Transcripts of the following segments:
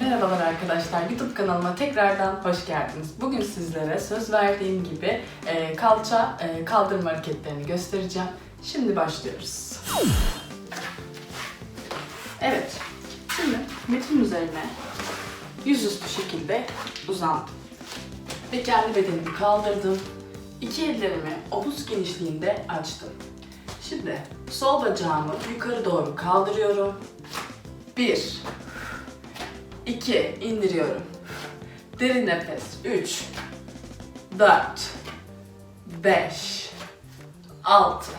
Merhabalar arkadaşlar, YouTube kanalıma tekrardan hoş geldiniz. Bugün sizlere söz verdiğim gibi e, kalça e, kaldırma hareketlerini göstereceğim. Şimdi başlıyoruz. Evet, şimdi metin üzerine yüzüstü şekilde uzandım. Ve kendi bedenimi kaldırdım. İki ellerimi omuz genişliğinde açtım. Şimdi sol bacağımı yukarı doğru kaldırıyorum. Bir, 2 indiriyorum. Derin nefes. 3 4 5 6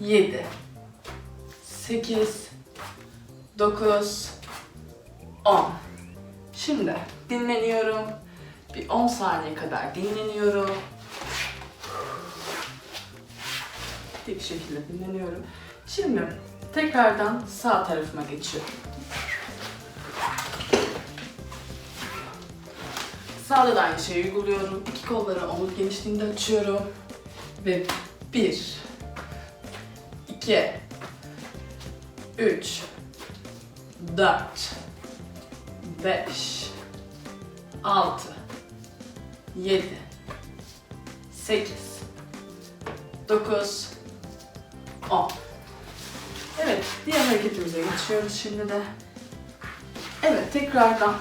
7 8 9 10 Şimdi dinleniyorum. Bir 10 saniye kadar dinleniyorum. Dik şekilde dinleniyorum. Şimdi tekrardan sağ tarafıma geçiyorum. Sağda da aynı şeyi uyguluyorum. İki kolları omuz genişliğinde açıyorum. Ve bir, iki, üç, dört, beş, altı, yedi, sekiz, dokuz, on. Evet, diğer hareketimize geçiyoruz şimdi de. Evet, tekrardan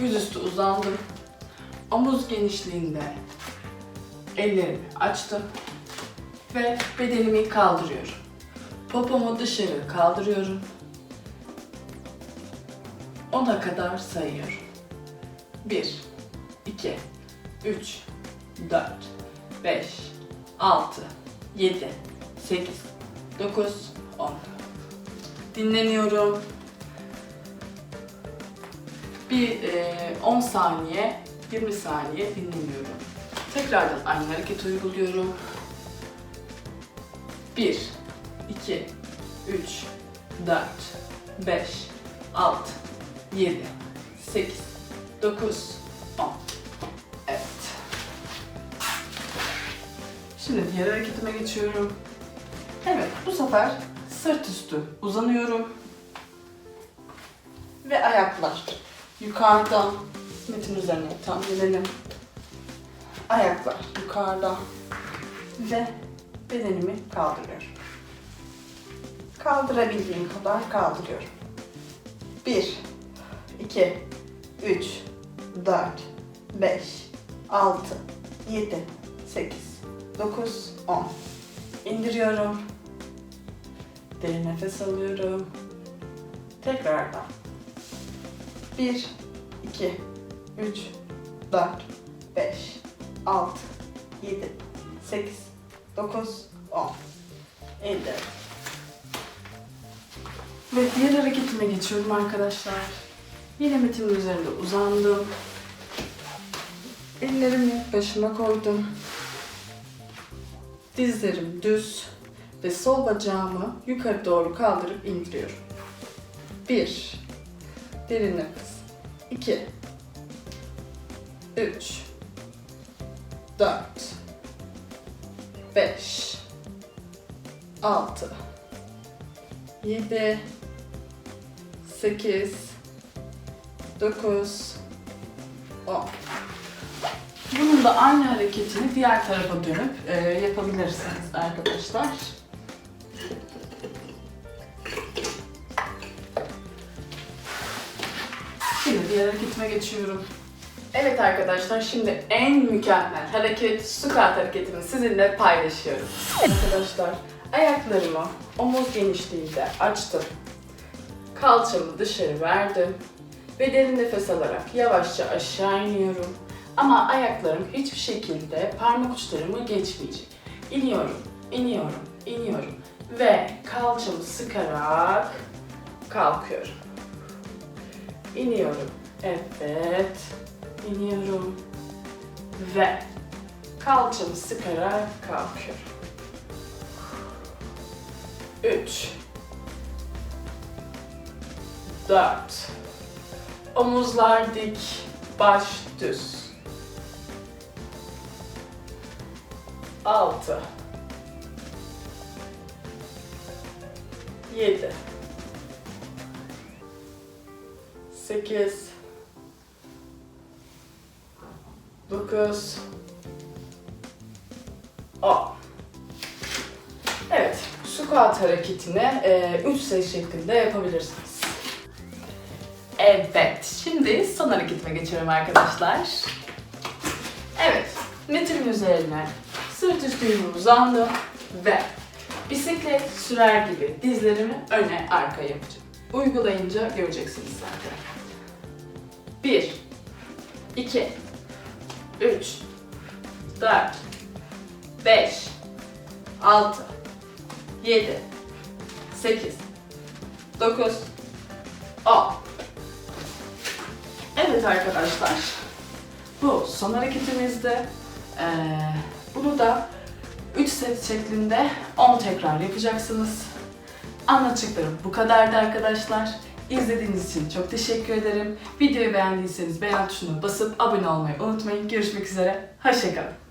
Yüzüstü uzandım. Omuz genişliğinde ellerimi açtım ve bedenimi kaldırıyorum. Popomu dışarı kaldırıyorum. 10'a kadar sayıyorum. 1 2 3 4 5 6 7 8 9 10 Dinleniyorum bir e, 10 saniye, 20 saniye dinleniyorum. Tekrardan aynı hareket uyguluyorum. 1, 2, 3, 4, 5, 6, 7, 8, 9, 10. Evet. Şimdi diğer hareketime geçiyorum. Evet, bu sefer sırt üstü uzanıyorum. Ve ayaklar yukarıda. Metin üzerine tam gelelim. Ayaklar yukarıda. Ve bedenimi kaldırıyorum. Kaldırabildiğim kadar kaldırıyorum. 1, 2, 3, 4, 5, 6, 7, 8, 9, 10. İndiriyorum. Derin nefes alıyorum. Tekrardan 1, 2, 3, 4, 5, 6, 7, 8, 9, 10. Elde. Ve diğer hareketime geçiyorum arkadaşlar. Yine metimin üzerinde uzandım. Ellerimi başıma koydum. Dizlerim düz ve sol bacağımı yukarı doğru kaldırıp indiriyorum. 1 Derin nefes. 2 3 4 5 6 7 8 9 10 Bunun da aynı hareketini diğer tarafa dönüp e, yapabilirsiniz arkadaşlar. Şimdi diğer hareketime geçiyorum. Evet arkadaşlar şimdi en mükemmel hareket squat hareketimi sizinle paylaşıyorum. Arkadaşlar ayaklarımı omuz genişliğinde açtım. Kalçamı dışarı verdim. Ve derin nefes alarak yavaşça aşağı iniyorum. Ama ayaklarım hiçbir şekilde parmak uçlarımı geçmeyecek. İniyorum, iniyorum, iniyorum. Ve kalçamı sıkarak kalkıyorum. İniyorum. Evet. İniyorum. Ve kalçamı sıkarak kalkıyorum. 3 4 Omuzlar dik, baş düz. 6 7 8 9 10 Evet, squat hareketini 3 set şeklinde yapabilirsiniz. Evet, şimdi son hareketime geçiyorum arkadaşlar. Evet, netimin üzerine sırt üstü yumruğum uzandı ve bisiklet sürer gibi dizlerimi öne arkaya yapacağım. Uygulayınca göreceksiniz zaten. 1 2 3 4 5 6 7 8 9 10 Evet arkadaşlar. Bu son hareketimizde. Ee, bunu da 3 set şeklinde 10 tekrar yapacaksınız. Anlatacaklarım bu kadardı arkadaşlar. İzlediğiniz için çok teşekkür ederim. Videoyu beğendiyseniz beğen tuşuna basıp abone olmayı unutmayın. Görüşmek üzere. Hoşçakalın.